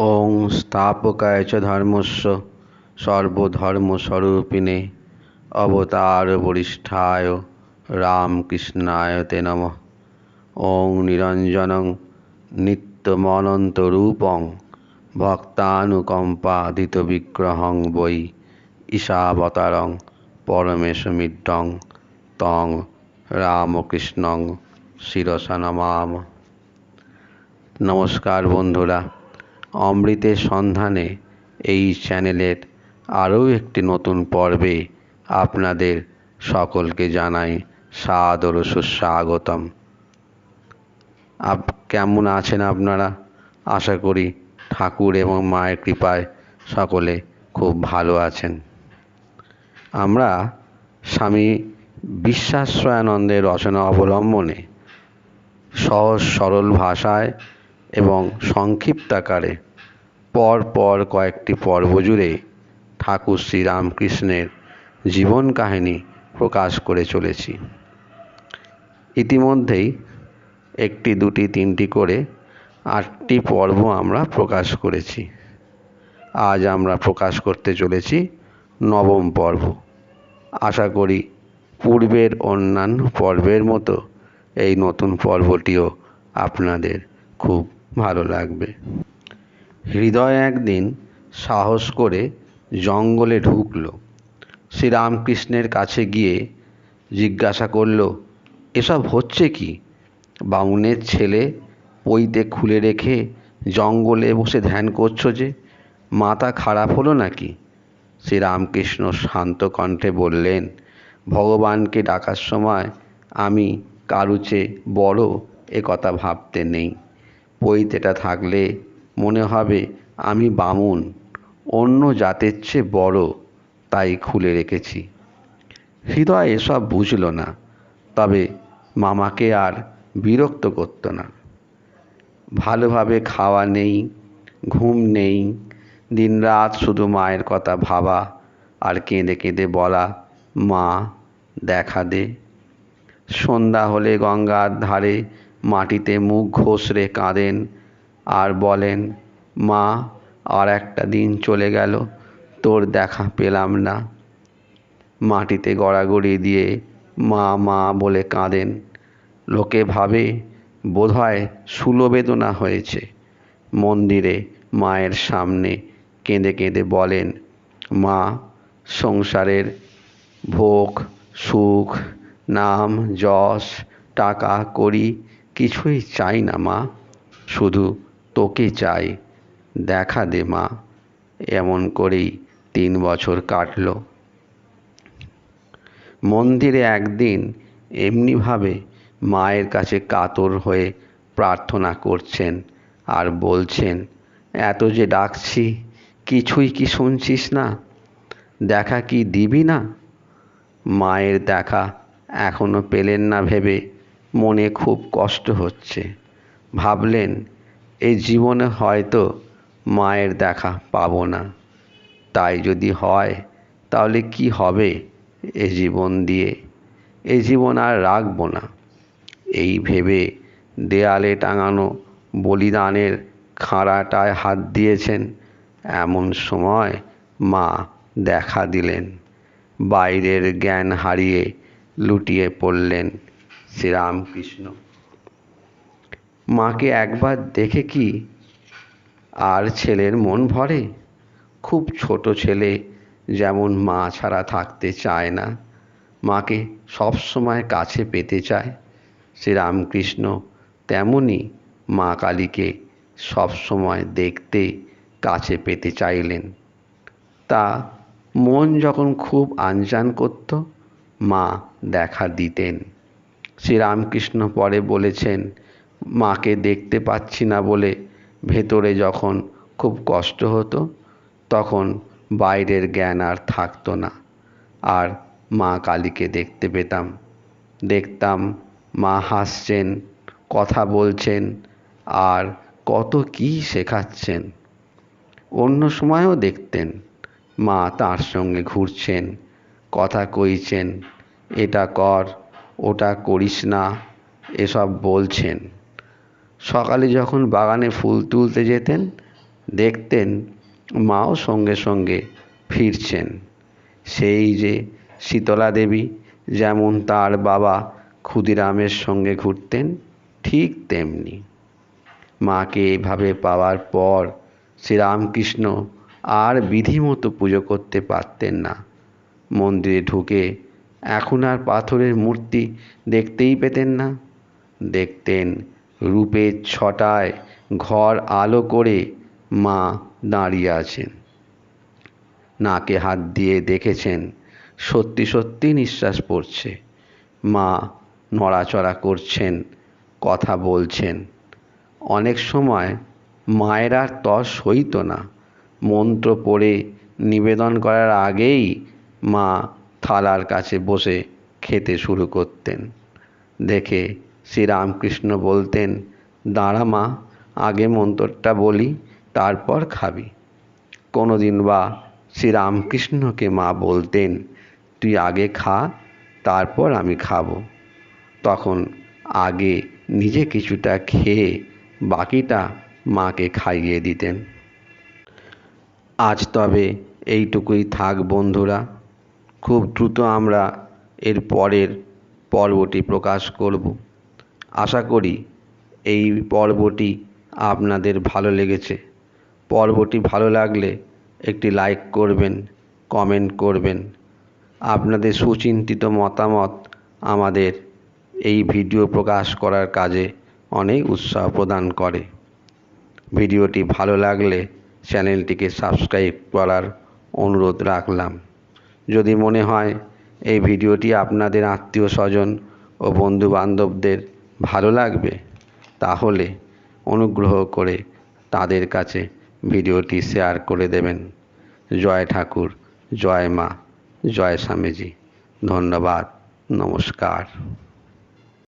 ওং স্থাপকায় চ ধর্মস্য সর্বধর্মস্বরূপিণে অবতার বরিষ্ঠায় রামকৃষ্ণায় তে নমঃ। ওং নিরঞ্জনং নিত্যমনন্তরূপং ভক্তানুকম্পাদিতবিগ্রহং বৈ ঈশাবতারং পরমেশমিড্ডং তং রামকৃষ্ণং শিরসা নমাম। নমস্কার বন্ধুরা। অমৃতের সন্ধানে এই চ্যানেলের আরও একটি নতুন পর্বে আপনাদের সকলকে জানাই সাদর সুস্বাগতম। আপ, কেমন আছেন আপনারা? আশা করি ঠাকুর এবং মায়ের কৃপায় সকলে খুব ভালো আছেন। আমরা স্বামী বিশ্বাশ্রয়ানন্দের রচনা অবলম্বনে সহজ সরল ভাষায় এবং সংক্ষিপ্ত আকারে পর পর কয়েকটি পর্ব জুড়ে ঠাকুর শ্রীরামকৃষ্ণের জীবন কাহিনী প্রকাশ করে চলেছি। ইতিমধ্যেই একটি, দুটি, তিনটি করে আটটি পর্ব আমরা প্রকাশ করেছি। আজ আমরা প্রকাশ করতে চলেছি নবম পর্ব। আশা করি পূর্বের অন্যান্য পর্বের মতো এই নতুন পর্বটিও আপনাদের খুব ভালো লাগবে। হৃদয় একদিন সাহস করে জঙ্গলে ঢুকলো। শ্রীরামকৃষ্ণের কাছে গিয়ে জিজ্ঞাসা করল, এসব হচ্ছে কি? বামুনের ছেলে পইতে খুলে রেখে জঙ্গলে বসে ধ্যান করছ যে, মাথা খারাপ হলো নাকি? শ্রীরামকৃষ্ণ শান্ত কণ্ঠে বললেন, ভগবানকে ডাকার সময় আমি কারুচে বড় এ কথা ভাবতে নেই। পৈতেটা থাকলে মনে হবে আমি বামুন, অন্য জাতের চেয়ে বড়, তাই খুলে রেখেছি। হৃদয় এসব বুঝল না, তবে মামাকে আর বিরক্ত করতো না। ভালোভাবে খাওয়া নেই, ঘুম নেই, দিনরাত শুধু মায়ের কথা ভাবা আর কেঁদে কেঁদে বলা, মা, দেখা দে। সন্ধ্যা হলে গঙ্গার ধারে মাটিতে মুখ ঘষড়ে কাঁদেন আর বলেন, মা, আর একটা দিন চলে গেল, তোর দেখা পেলাম না। মাটিতে গড়াগড়ি দিয়ে মা মা বলে কাঁদেন, লোকে ভাবে বোধহয় সুলবেদনা হয়েছে। মন্দিরে মায়ের সামনে কেঁদে কেঁদে বলেন, মা, সংসারের ভোগ, সুখ, নাম, যশ, টাকা, করি কিছুই চাই না, মা। শুধু তোকে চাই। দেখা দে, মা। এমন করেই তিন বছর কাটল। মন্দিরে একদিন এমনিভাবে মায়ের কাছে কাতর হয়ে প্রার্থনা করছেন আর বলছেন, এত যে ডাকছি, কিছুই কি শুনছিস না? দেখা কি দিবি না? মায়ের দেখা এখনও পেলেন না ভেবে মনে খুব কষ্ট হচ্ছে। ভাবলেন এই জীবনে হয়তো মায়ের দেখা পাবো না। তাই যদি হয়, তাহলে কি হবে এ জীবন দিয়ে? এ জীবন আর রাখব না। এই ভেবে দেয়ালে টাঙানো বলিদানের খাঁড়াটায় হাত দিয়েছেন। এমন সময় মা দেখা দিলেন। বাইরের জ্ঞান হারিয়ে লুটিয়ে পড়লেন। শ্রীরামকৃষ্ণ। মাকে একবার দেখে কি আর ছেলের মন ভরে? খুব ছোট ছেলে, যেমন মা ছাড়া থাকতে চায় না। মাকে সবসময় কাছে পেতে চায়। শ্রীরামকৃষ্ণ তেমনই মা কালীকে সবসময় দেখতে কাছে পেতে চাইলেন। তা মন যখন খুব আনজান করত, মা দেখা দিতেন। শ্রীরামকৃষ্ণ পরে বলেছেন, মাকে দেখতে পাচ্ছি না বলে ভেতরে যখন খুব কষ্ট হতো, তখন বাইরের জ্ঞান আর থাকতো না। আর মা কালীকে দেখতে পেতাম। দেখতাম মা হাসছেন, কথা বলছেন, আর কত কি শেখাচ্ছেন। অন্য সময়ও দেখতেন, মা তার সঙ্গে ঘুরছেন, কথা কইছেন, এটা কর ওটা করিস না, এসব বলছেন। সকালে যখন বাগানে ফুল তুলতে যেতেন, দেখতেন মাও সঙ্গে সঙ্গে ফিরছেন। সেই যে শীতলা দেবী যেমন তার বাবা ক্ষুদিরামের সঙ্গে ঘুরতেন, ঠিক তেমনি। মাকে এভাবে পাওয়ার পর শ্রীরামকৃষ্ণ আর বিধিমতো পুজো করতে পারতেন না। মন্দিরে ঢুকে এখন আর পাথরের মূর্তি দেখতেই পেতেন না। দেখতেন রূপের ছটায় ঘর আলো করে মা দাঁড়িয়ে আছেন। নাকে হাত দিয়ে দেখেছেন, সত্যি সত্যি নিঃশ্বাস পড়ছে। মা নড়াচড়া করছেন, কথা বলছেন। অনেক সময় মায়ের আর তস হইতো না। মন্ত্র পড়ে নিবেদন করার আগেই মা থালার কাছে বসে খেতে শুরু করতেন। দেখে শ্রীরামকৃষ্ণ বলতেন, দাঁড়া মা, আগে মন্ত্রটা বলি, তারপর খাবি। কোনো দিন বা শ্রীরামকৃষ্ণকে মা বলতেন, তুই আগে খা, তারপর আমি খাব। তখন আগে নিজে কিছুটা খেয়ে বাকিটা মাকে খাইয়ে দিতেন। আজ তবে এইটুকুই থাক বন্ধুরা। খুব দ্রুত আমরা এর পরের পর্বটি প্রকাশ করব। আশা করি এই পর্বটি আপনাদের ভালো লেগেছে। পর্বটি ভালো লাগলে একটি লাইক করবেন, কমেন্ট করবেন। আপনাদের সুচিন্তিত মতামত আমাদের এই ভিডিও প্রকাশ করার কাজে অনেক উৎসাহ প্রদান করে। ভিডিওটি ভালো লাগলে চ্যানেলটিকে সাবস্ক্রাইব করার অনুরোধ রাখলাম। যদি মনে হয় এই ভিডিওটি আপনাদের আত্মীয় স্বজন ও বন্ধু বান্ধবদের ভালো লাগবে, তাহলে অনুগ্রহ করে তাদের কাছে ভিডিওটি শেয়ার করে দেবেন। জয় ঠাকুর, জয় মা, জয় স্বামীজি। ধন্যবাদ, নমস্কার।